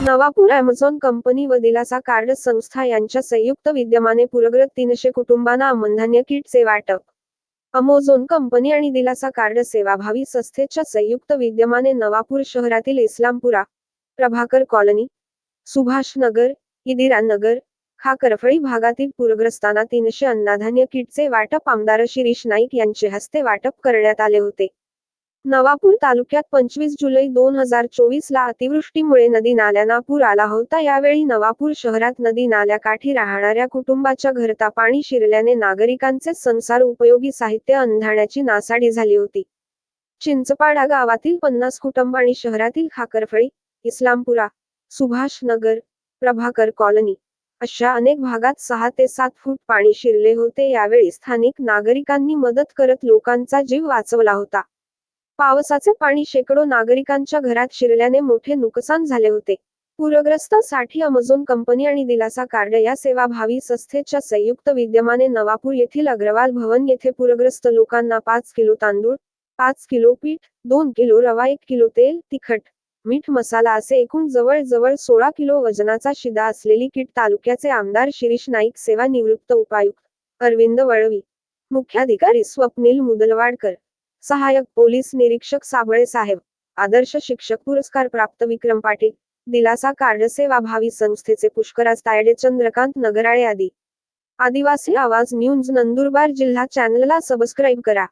Navapur Amazon company व दिलासा card संस्था यांच्या संयुक्त विद्यमाने पूरग्रस्त तीनशे कुटुंबांना अन्नधान्य किटचे वाटप. अमेझॉन कंपनी आणि दिलासा कार्ड सेवाभावी संस्थेच्या संयुक्त विद्यमाने नवापूर शहरातील इस्लामपुरा प्रभाकर कॉलनी सुभाष नगर इदिरा नगर खाकरफळी भागातील पूरग्रस्तांना तीनशे अन्नधान्य किटचे वाटप आमदार शिरीष नाईक यांचे हस्ते वाटप करण्यात आले होते. नवापूर तालुक्यात पंचवीस जुलै दोन हजार चोवीस ला अतिवृष्टीमुळे नदी नाल्यांना पूर आला होता. यावेळी नवापूर शहरात नदी नाल्याकाठी राहणाऱ्या कुटुंबाच्या घरता पाणी शिरल्याने नागरिकांचे संसार उपयोगी साहित्य अंधाण्याची नासाडी झाली होती. चिंचपाडा गावातील पन्नास कुटुंब आणि शहरातील खाकरफळी इस्लामपुरा सुभाष नगर प्रभाकर कॉलनी अशा अनेक भागात सहा ते सात फूट पाणी शिरले होते. यावेळी स्थानिक नागरिकांनी मदत करत लोकांचा जीव वाचवला होता. पावसाचे पाणी शेकडो नागरिकांच्या घरात शिरल्याने मोठे नुकसान झाले होते. पूरग्रस्तांसाठी अमेझॉन कंपनी आणि दिलासा कार्ड या सेवाभावी संस्थेच्या संयुक्त विद्यमाने नवापूर येथील अग्रवाल भवन येथे पूरग्रस्त लोकांना पाच किलो तांदूळ पाच किलो पीठ दोन किलो रवा एक किलो तेल तिखट मीठ मसाला असे एकूण जवळ जवळ सोळा किलो वजनाचा शिदा असलेली किट तालुक्याचे आमदार शिरीष नाईक सेवा निवृत्त उपायुक्त अरविंद वळवी मुख्याधिकारी स्वप्नील मुदलवाडकर सहाय्यक पोलीस निरीक्षक साबळे साहेब आदर्श शिक्षक पुरस्कार प्राप्त विक्रम पाटील दिलासा कार्ड सेवाभावी संस्थेचे पुष्कराज तायडे चंद्रकांत नगराळे आदी. आदिवासी आवाज न्यूज नंदुरबार जिल्हा चॅनलला सबस्क्राईब करा.